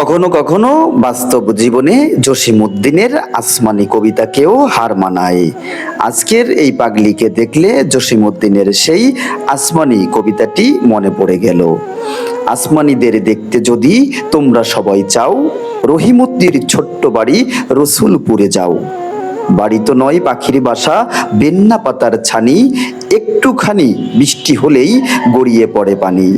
কখনো কখনো বাস্তব জীবনে জসিমুদ্দিনের আসমানি কবিতাকেও হার মানায়। আজকের এই পাগলিকে দেখলে জসিমুদ্দিনের সেই আসমানি কবিতাটি মনে পড়ে গেল। আসমানিদের দেখতে যদি তোমরা সবাই চাও, রহিমুদ্দির ছোট্ট বাড়ি রসুলপুরে যাও। বাড়ি তো নয়, পাখির বাসা বেন্না পাতার ছানি, একটুখানি বৃষ্টি হলেই গড়িয়ে পড়ে পানি।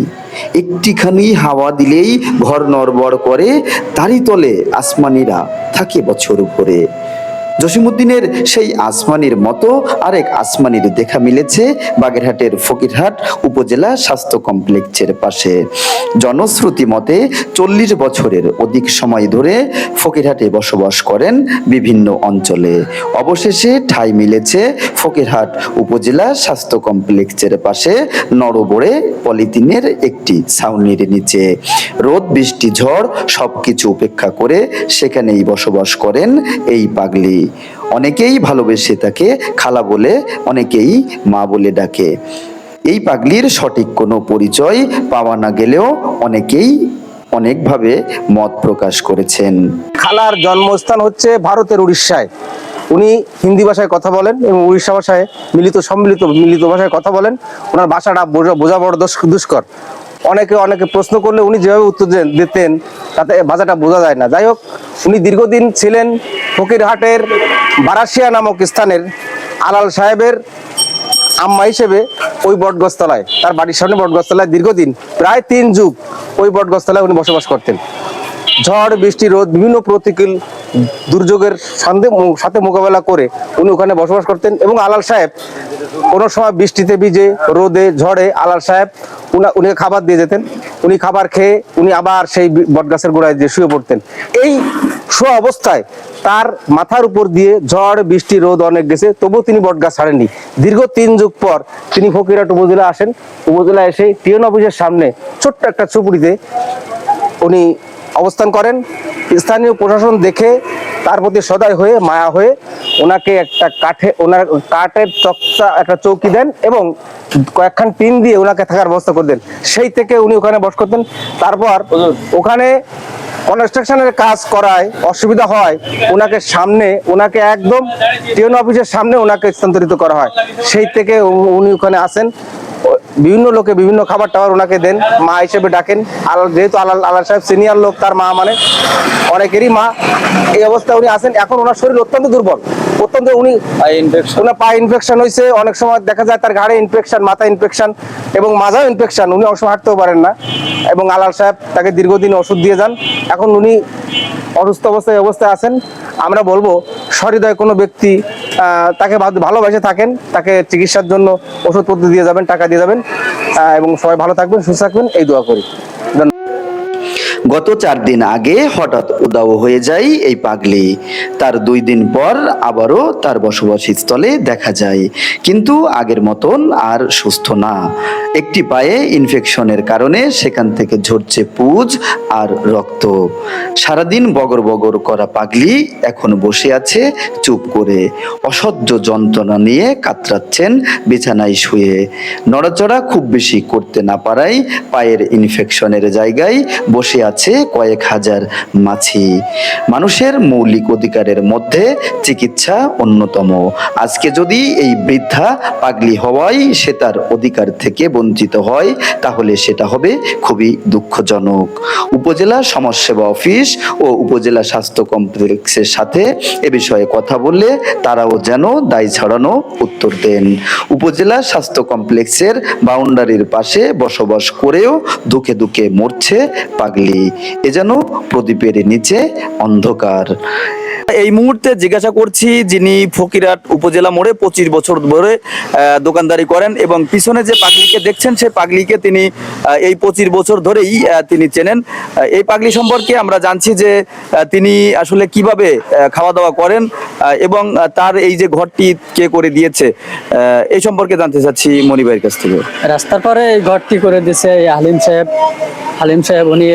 একটিখানি হাওয়া দিলেই ঘর নড়বড় করে তারই তলে আসমানিরা থাকে বছর ভরে জসিমুদ্দিনের সেই আসমানির মতো আরেক আসমানির দেখা মিলেছে বাগেরহাটের ফকিরহাট উপজেলা স্বাস্থ্য কমপ্লেক্সের পাশে। জনশ্রুতি মতে চল্লিশ বছরের অধিক সময় ধরে ফকিরহাটে বসবাস করেন বিভিন্ন অঞ্চলে। অবশেষে ঠাঁই মিলেছে ফকিরহাট উপজেলা স্বাস্থ্য কমপ্লেক্সের পাশে নরবড়ে পলিথিনের একটি ছাউনির নিচে। রোদ, বৃষ্টি, ঝড় সবকিছু উপেক্ষা করে সেখানেই বসবাস করেন এই পাগলি। অনেকেই ভালোবেসে তাকে খালা বলে, অনেকেই মা বলে ডাকে। এই পাগলির সঠিক কোনো পরিচয় পাওয়া না গেলেও অনেকেই অনেকভাবে মত প্রকাশ করেছেন। খালার জন্মস্থান হচ্ছে ভারতের উড়িষ্যায়। উনি হিন্দি ভাষায় কথা বলেন এবং উড়িষ্যা ভাষায় মিলিত, সম্মিলিত, মিলিত ভাষায় কথা বলেন। ওনার ভাষাটা বোঝা বড় দুষ্কর। অনেকে অনেকে প্রশ্ন করলে উনি যেভাবে উত্তর দিতেন, তাতে ভাষাটা বোঝা যায় না। যাই হোক, উনি দীর্ঘদিন ছিলেন ফকিরহাটের বারাসিয়া নামক স্থানের আলাল সাহেবের আম্মা হিসেবে ওই বটগস্তলায় তার বাড়ির সামনে বটগস্তলায় দীর্ঘদিন, প্রায় তিন যুগ ওই বটগস্তলায় উনি বসবাস করতেন। ঝড়, বৃষ্টি, রোদ বিভিন্ন প্রতিকূল দুর্যোগের সন্ধে সাথে মোকাবেলা করে উনি ওখানে বসবাস করতেন এবং আলাল সাহেব, কোনো সময় বৃষ্টিতে ভিজে, রোদে, ঝড়ে আলাল সাহেব উনা খাবার দিয়ে যেতেন। উনি খাবার খেয়ে উনি আবার সেই বটগাছের গোড়ায় দিয়ে শুয়ে পড়তেন। এই শোয়া অবস্থায় তার মাথার উপর দিয়ে ঝড়, বৃষ্টি, রোদ অনেক গেছে, তবুও তিনি বটগাছ ছাড়েননি। দীর্ঘ তিন যুগ পর তিনি ফকিরাট উপজেলা আসেন। উপজেলা এসে টিএন অফিসের সামনে ছোট্ট একটা চুপুড়িতে উনি অবস্থান করেন। স্থানীয় প্রশাসন দেখে তার প্রতি সদয় হয়ে, মায়া হয়ে ওনাকে একটা কাঠে, ওনার কাঠের চকচা, একটা চৌকি দেন এবং কয়েকখান টিন দিয়ে ওনাকে থাকার ব্যবস্থা করে দেন। সেই থেকে উনি ওখানে বস করতেন। তারপর ওখানে কনস্ট্রাকশনের কাজ করায়, অসুবিধা হয়, ওনাকে সামনে, ওনাকে একদম টিএন অফিসের সামনে ওনাকে স্থানান্তরিত করা হয়। সেই থেকে উনি ওখানে আসেন। বিভিন্ন লোকে বিভিন্ন খাবার টাবার ওনাকে দেন মা হিসেবে ডাকেন। আলাল যেহেতু আলাল আলাল সাহেব সিনিয়র লোক তার মা মানে অনেকেরই মা। এই অবস্থায় উনি আসেন এখন ওনার শরীর অত্যন্ত দুর্বল। অত্যন্ত উনি ওনার পায়ে ইনফেকশন হয়েছে। অনেক সময় দেখা যায় তার ঘাড়ে ইনফেকশন মাথা ইনফেকশন এবং মাথাও ইনফেকশন উনি অংশ হাঁটতেও পারেন না। এবং আলাল সাহেব তাকে দীর্ঘদিন ওষুধ দিয়ে যান। এখন উনি অসুস্থ অবস্থায় অবস্থায় আছেন, আমরা বলব সহৃদয় কোনো ব্যক্তি তাকে ভালোবাসে থাকেন, তাকে চিকিৎসার জন্য ওষুধপত্র দিয়ে যাবেন, টাকা দিয়ে যাবেন এবং সবাই ভালো থাকবেন, সুস্থ থাকবেন, এই দোয়া করি। গত চার দিন আগে হঠাৎ উদাও হয়ে যায় এই পাগলি। তার দুই দিন পর আবারও তার বসবাস স্থলে দেখা যায়। কিন্তু আগের মতন আর সুস্থ না। একটি পায়ে ইনফেকশনের কারণে সেখান থেকে ঝরছে পুজ আর রক্ত। সারাদিন বগর বগর করা পাগলি এখন বসে আছে চুপ করে। অসহ্য যন্ত্রণা নিয়ে কাতরাচ্ছেন বিছানায় শুয়ে। নড়াচড়া খুব বেশি করতে না পারায় পায়ের ইনফেকশনের জায়গায় বসে আছে কয়েক হাজার মাছি। মানুষের মৌলিক অধিকারের মধ্যে চিকিৎসা অন্যতম। আজকে যদি এই বৃদ্ধা পাগলি হওয়ায় সে তার অধিকার থেকে বঞ্চিত হয়, তাহলে সেটা হবে খুবই দুঃখজনক। উপজেলা সমাজসেবা অফিস ও উপজেলা স্বাস্থ্য কমপ্লেক্সের সাথে এ বিষয়ে কথা বললে তারাও যেন দায় ছাড়ানো উত্তর দেন। উপজেলা স্বাস্থ্য কমপ্লেক্সের বাউন্ডারির পাশে বসবাস করেও দুঃখে দুঃখে মরছে পাগলি। এ যেন প্রদীপের নিচে অন্ধকার। এই মুহূর্তে জিজ্ঞাসা করছি যিনি ফকিরহাট উপজেলা মোড়ে পঁচিশ বছর ধরে দোকানদারি করেন এবং পিছনে যে পাগলিকে দেখছেন, সেই পাগলিকে তিনি এই পঁচিশ বছর ধরেই তিনি চেনেন। এই পাগলি সম্পর্কে আমরা জানছি যে তিনি আসলে কীভাবে খাওয়া দাওয়া করেন এবং তার এই যে ঘরটি কে করে দিয়েছে এই সম্পর্কে জানতে চাচ্ছি মনিবাইয়ের কাছ থেকে। রাস্তার পরে এই ঘরটি করে এই হালিম সাহেব। হালিম সাহেব উনি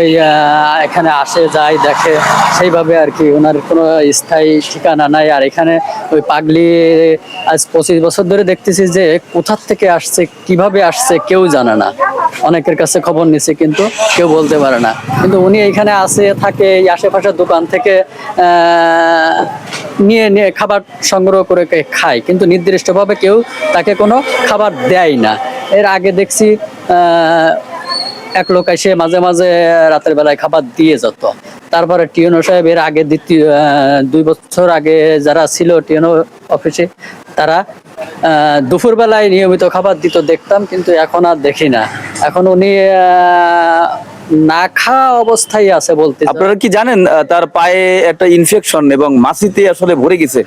এখানে আসে, যায়, দেখে, সেইভাবে আর কি, ওনার কোনো স্থায়ী ঠিকানা নাই। আর এখানে ওই পাগলি আজ পঁচিশ বছর ধরে দেখতেছি যে কোথার থেকে আসছে, কীভাবে আসছে, কেউ জানে না। অনেকের কাছে খবর নিছি, কিন্তু কেউ বলতে পারে না। কিন্তু উনি এইখানে আসে, থাকে, এই আশেপাশের দোকান থেকে নিয়ে নিয়ে খাবার সংগ্রহ করে খায়। কিন্তু নির্দিষ্টভাবে কেউ তাকে কোনো খাবার দেয় না। এর আগে দেখছি এক লোক এসে মাঝে মাঝে রাতের বেলায় খাবার দিয়ে যেত। তারপরে টিএনও সাহেব এর আগে দ্বিতীয় দুই বছর আগে যারা ছিল টিএনও অফিসে, তারা দুপুরবেলায় নিয়মিত খাবার দিত, দেখতাম, কিন্তু এখন আর দেখি না। এখন উনি না খাওয়া অবস্থায় আছে বলতে আপনারা কি জানেন তার পায়ে একটা ইনফেকশন এবং মাসিতে আসলে ভরে গেছে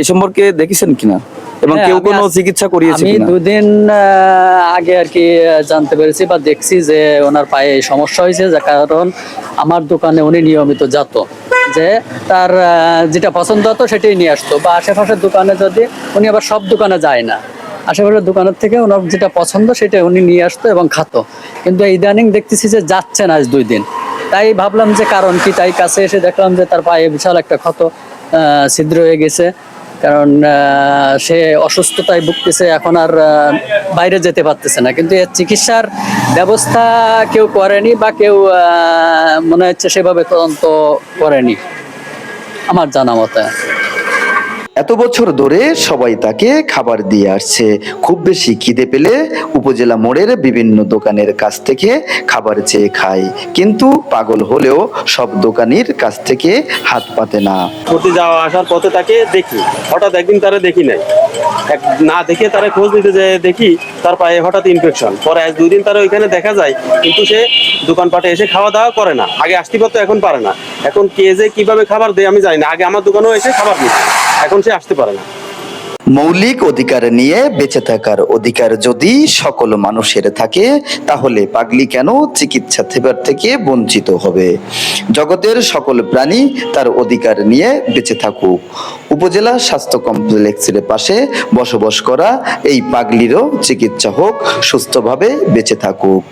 এই সম্পর্কে দেখেছেন কিনা? এবং হ্যাঁ, কেউ কোনো চিকিৎসা করিয়েছে আমি দুদিন আগে আর কি জানতে পেরেছি বা দেখছি যে ওনার পায়ে সমস্যা হয়েছে যার কারণ আমার দোকানে উনি নিয়মিত যেত। যে তার যেটা পছন্দ হতো সেটাই নিয়ে আসতো। বা আশেপাশের দোকানে যদি উনি আবার সব দোকানে যায় না আশেপাশের দোকানের থেকে ওনার যেটা পছন্দ সেটা উনি নিয়ে আসতো এবং খাতো। কিন্তু ইদানিং দেখতেছি যে যাচ্ছে না আজ দুই দিন। তাই ভাবলাম যে কারণ কি তাই কাছে এসে দেখলাম যে তার পায়ে বিশাল একটা ক্ষত ছিদ্র হয়ে গেছে। কারণ সে অসুস্থতায় ভুগতেছে, এখন আর বাইরে যেতে পারতেছে না। কিন্তু এর চিকিৎসার ব্যবস্থা কেউ করেনি বা কেউ মনে হচ্ছে সেভাবে তদন্ত করেনি, আমার জানা মতে। এত বছর ধরে সবাই তাকে খাবার দিয়ে আসছে। খুব বেশি খিদে পেলে উপজেলা মোড়ের বিভিন্ন দোকানের কাছ থেকে খাবার চেয়ে খায়। কিন্তু পাগল হলেও সব দোকানির কাছ থেকে হাত পাতে না। ঘুরতে যাওয়া আসার পথে তাকে দেখি। হঠাৎ একদিন তারা দেখি নাই। এক না দেখে তারা খোঁজ নিতে যায় দেখি তার পায়ে হঠাৎ ইনফেকশন পরে আজ দুই দিন তারা ওইখানে দেখা যায়, কিন্তু সে দোকানপাটে এসে খাওয়া দাওয়া করে না। আগে আসতে পারতো এখন পারে না। এখন কে যে কীভাবে খাবার দেয় আমি জানি না। আগে আমার দোকানেও এসে খাবার নিত এখন সে আসতে পারে না। মৌলিক অধিকার নিয়ে বেঁচে থাকার অধিকার যদি সকল মানুষের থাকে, তাহলে পাগলি কেন চিকিৎসা সেবার থেকে বঞ্চিত হবে? জগতের সকল প্রাণী তার অধিকার নিয়ে বেঁচে থাকুক। উপজেলা স্বাস্থ্য কমপ্লেক্সের পাশে বসবাস করা এই পাগলিরও চিকিৎসা হোক, সুস্থভাবে বেঁচে থাকুক।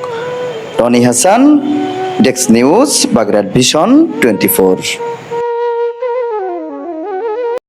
রনি হাসান, ডেক্স নিউজ বাগরাট ভিশন টোয়েন্টি ফোর।